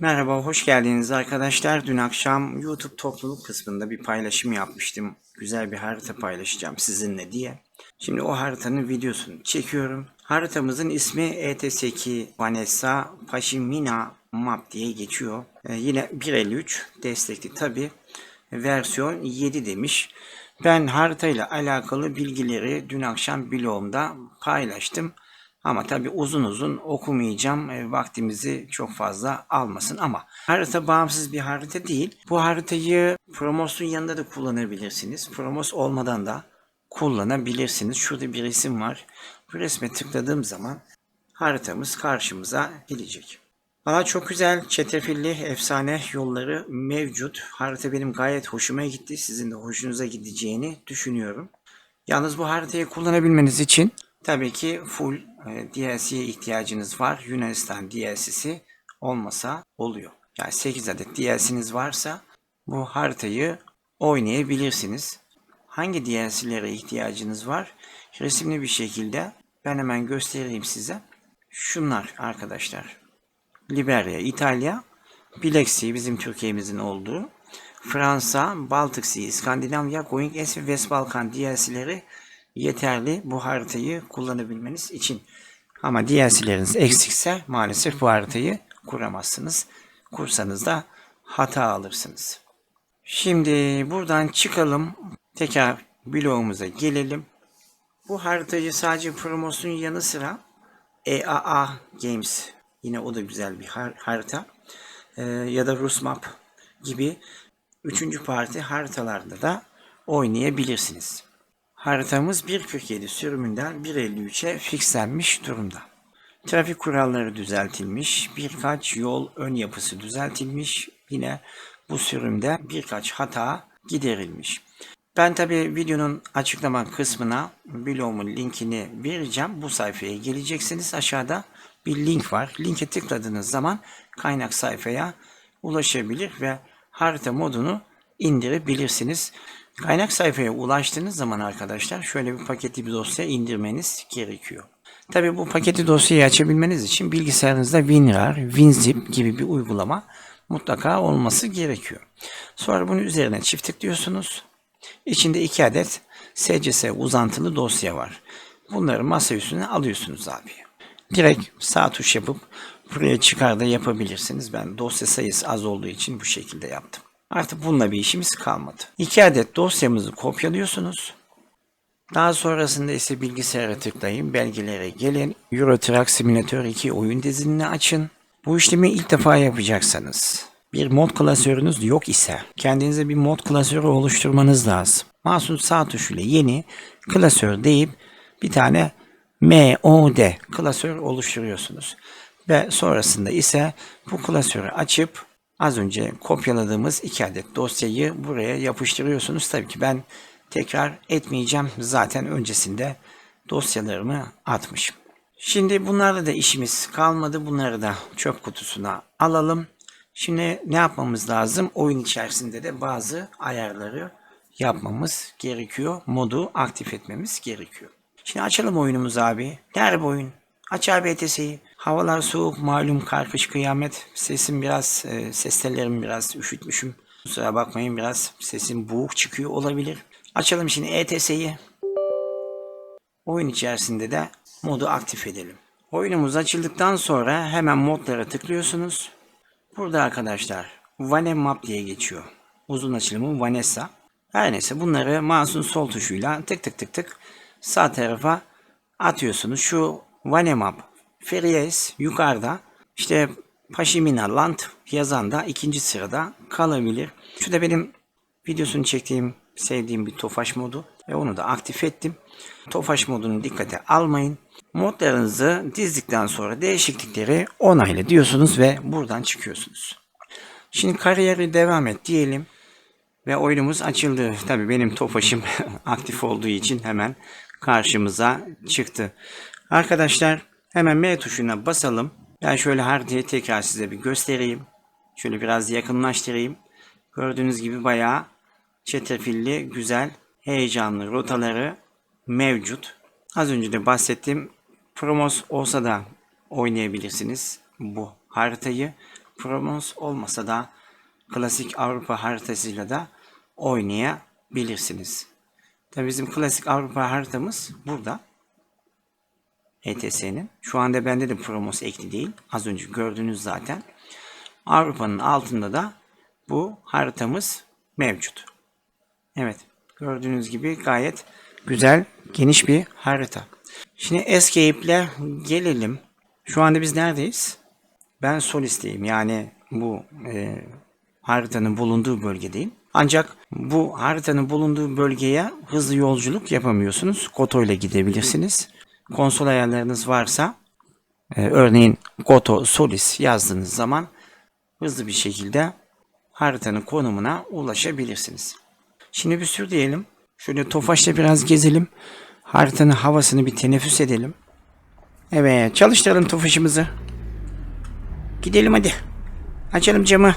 Merhaba, hoş geldiniz arkadaşlar. Dün akşam YouTube topluluk kısmında bir paylaşım yapmıştım. Güzel bir harita paylaşacağım sizinle diye. Şimdi o haritanın videosunu çekiyorum. Haritamızın ismi E ETS2 Vanessa Pashmina Map diye geçiyor. Ee, yine 1.53 destekli tabi. Versiyon 7 demiş. Ben haritayla alakalı bilgileri dün akşam blogumda paylaştım. Ama tabi uzun uzun okumayacağım. E, vaktimizi çok fazla almasın ama harita bağımsız bir harita değil. Bu haritayı Promos'un yanında da kullanabilirsiniz. Promos olmadan da kullanabilirsiniz. Şurada bir resim var. Bu resme tıkladığım zaman haritamız karşımıza gelecek. Valla çok güzel, çetrefilli, efsane yolları mevcut. Harita benim gayet hoşuma gitti. Sizin de hoşunuza gideceğini düşünüyorum. Yalnız bu haritayı kullanabilmeniz için tabii ki full DLC'ye ihtiyacınız var. Yunanistan DLC'si olmasa oluyor. Yani 8 adet DLC'niz varsa bu haritayı oynayabilirsiniz. Hangi DLC'lere ihtiyacınız var? Resimli bir şekilde ben hemen göstereyim size. Şunlar arkadaşlar. Liberya, İtalya, Black Sea bizim Türkiye'mizin olduğu, Fransa, Baltık Sea, İskandinavya, Going S ve West Balkan DLC'leri yeterli bu haritayı kullanabilmeniz için. Ama DLC'leriniz eksikse maalesef bu haritayı kuramazsınız. Kursanız da hata alırsınız. Şimdi buradan çıkalım. Tekrar blogumuza gelelim. Bu haritayı sadece promosyon yanı sıra EAA Games yine o da güzel bir har- harita Ee, ya da Rusmap gibi üçüncü parti haritalarda da oynayabilirsiniz. Haritamız 1.47 sürümünden 1.53'e fixlenmiş durumda. Trafik kuralları düzeltilmiş, birkaç yol ön yapısı düzeltilmiş, yine bu sürümde birkaç hata giderilmiş. Ben tabi videonun açıklama kısmına blogumun linkini vereceğim. Bu sayfaya geleceksiniz. Aşağıda bir link var. Linke tıkladığınız zaman kaynak sayfaya ulaşabilir ve harita modunu indirebilirsiniz. Kaynak sayfaya ulaştığınız zaman arkadaşlar şöyle bir paketli bir dosya indirmeniz gerekiyor. Tabi bu paketli dosyayı açabilmeniz için bilgisayarınızda WinRAR, WinZip gibi bir uygulama mutlaka olması gerekiyor. Sonra bunun üzerine çift tıklıyorsunuz. İçinde iki adet SCS uzantılı dosya var. Bunları masa üstüne alıyorsunuz abi. Direkt sağ tuş yapıp buraya çıkar da yapabilirsiniz. Ben dosya sayısı az olduğu için bu şekilde yaptım. Artık bununla bir işimiz kalmadı. İki adet dosyamızı kopyalıyorsunuz. Daha sonrasında ise bilgisayara tıklayın, belgelere gelin, Euro Truck Simulator 2 oyun dizinini açın. Bu işlemi ilk defa yapacaksanız, bir mod klasörünüz yok ise kendinize bir mod klasörü oluşturmanız lazım. Masum sağ tuşuyla yeni klasör deyip bir tane MOD klasör oluşturuyorsunuz. Ve sonrasında ise bu klasörü açıp az önce kopyaladığımız iki adet dosyayı buraya yapıştırıyorsunuz. Tabii ki ben tekrar etmeyeceğim. Zaten öncesinde dosyalarımı atmışım. Şimdi bunlarla da işimiz kalmadı. Bunları da çöp kutusuna alalım. Şimdi ne yapmamız lazım? Oyun içerisinde de bazı ayarları yapmamız gerekiyor. Modu aktif etmemiz gerekiyor. Şimdi açalım oyunumuzu abi. Nerede oyun? Aç abi ETS'yi. Havalar soğuk malum karkış kıyamet. Sesim biraz, e, ses tellerimi biraz üşütmüşüm. Kusura bakmayın biraz sesim boğuk çıkıyor olabilir. Açalım şimdi ETS'yi. Oyun içerisinde de modu aktif edelim. Oyunumuz açıldıktan sonra hemen modlara tıklıyorsunuz. Burada arkadaşlar Vane Map diye geçiyor. Uzun açılımı Vanessa. Her neyse bunları mouse'un sol tuşuyla tık tık tık tık sağ tarafa atıyorsunuz. Şu Vane Map Ferries yukarıda işte Pashmina Land yazan da ikinci sırada kalabilir. Şu da benim videosunu çektiğim sevdiğim bir Tofaş modu ve onu da aktif ettim. Tofaş modunu dikkate almayın. Modlarınızı dizdikten sonra değişiklikleri onayla diyorsunuz ve buradan çıkıyorsunuz. Şimdi kariyeri devam et diyelim. Ve oyunumuz açıldı. Tabii benim Tofaş'ım aktif olduğu için hemen karşımıza çıktı. Arkadaşlar hemen M tuşuna basalım. Ben şöyle haritayı tekrar size bir göstereyim. Şöyle biraz yakınlaştırayım. Gördüğünüz gibi bayağı çetrefilli, güzel, heyecanlı rotaları mevcut. Az önce de bahsettiğim Promos olsa da oynayabilirsiniz bu haritayı. Promos olmasa da klasik Avrupa haritasıyla da oynayabilirsiniz. Tabii bizim klasik Avrupa haritamız burada. ETS'nin. Şu anda bende de Promos ekli değil. Az önce gördünüz zaten. Avrupa'nın altında da bu haritamız mevcut. Evet. Gördüğünüz gibi gayet güzel, geniş bir harita. Şimdi Escape'le gelelim. Şu anda biz neredeyiz? Ben Solis'teyim. Yani bu e, haritanın bulunduğu bölgedeyim. Ancak bu haritanın bulunduğu bölgeye hızlı yolculuk yapamıyorsunuz. Koto ile gidebilirsiniz. Konsol ayarlarınız varsa e, örneğin Koto Solis yazdığınız zaman hızlı bir şekilde haritanın konumuna ulaşabilirsiniz. Şimdi bir sür diyelim. Şöyle Tofaş'ta biraz gezelim. Haritanın havasını bir teneffüs edelim. Evet çalıştıralım Tofaş'ımızı. Gidelim hadi. Açalım camı.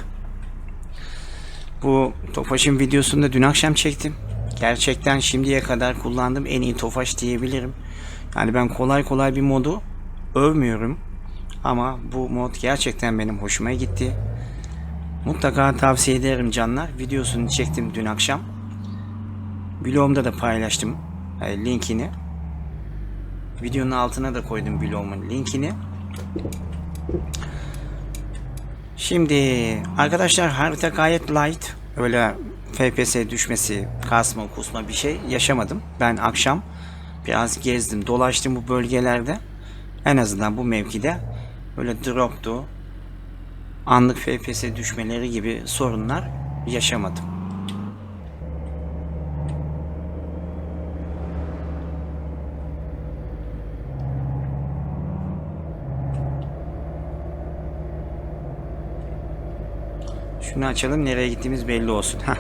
Bu Tofaş'ın videosunu da dün akşam çektim. Gerçekten şimdiye kadar kullandığım en iyi Tofaş diyebilirim. Yani ben kolay kolay bir modu övmüyorum. Ama bu mod gerçekten benim hoşuma gitti. Mutlaka tavsiye ederim canlar. Videosunu çektim dün akşam. Blogumda da paylaştım e, linkini. Videonun altına da koydum blogumun linkini. Şimdi arkadaşlar harita gayet light. Öyle FPS düşmesi, kasma, kusma bir şey yaşamadım. Ben akşam biraz gezdim, dolaştım bu bölgelerde. En azından bu mevkide böyle droptu, anlık FPS düşmeleri gibi sorunlar yaşamadım. Şunu açalım nereye gittiğimiz belli olsun. Heh.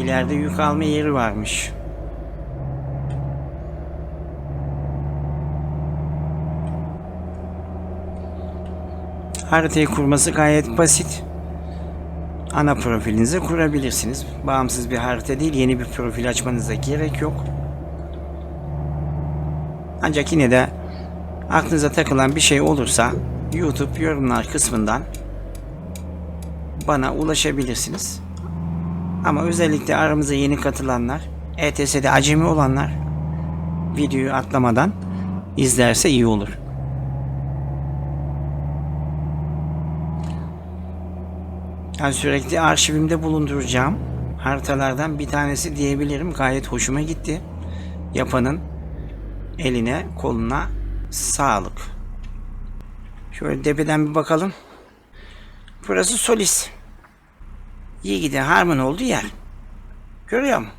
İleride yük alma yeri varmış. Haritayı kurması gayet basit. Ana profilinizi kurabilirsiniz. Bağımsız bir harita değil, yeni bir profil açmanıza gerek yok. Ancak yine de aklınıza takılan bir şey olursa YouTube yorumlar kısmından bana ulaşabilirsiniz. Ama özellikle aramıza yeni katılanlar, ETS'de acemi olanlar videoyu atlamadan izlerse iyi olur. Yani sürekli arşivimde bulunduracağım haritalardan bir tanesi diyebilirim. Gayet hoşuma gitti. Yapanın eline koluna sağlık. Şöyle tepeden bir bakalım. Burası Solis. İyi giden harman olduğu yer. Görüyor musun?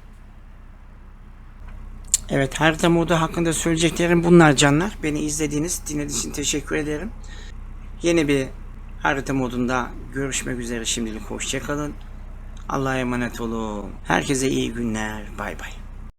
Evet harita modu hakkında söyleyeceklerim bunlar canlar. Beni izlediğiniz, dinlediğiniz için teşekkür ederim. Yeni bir harita modunda görüşmek üzere şimdilik hoşçakalın. Allah'a emanet olun. Herkese iyi günler. Bay bay.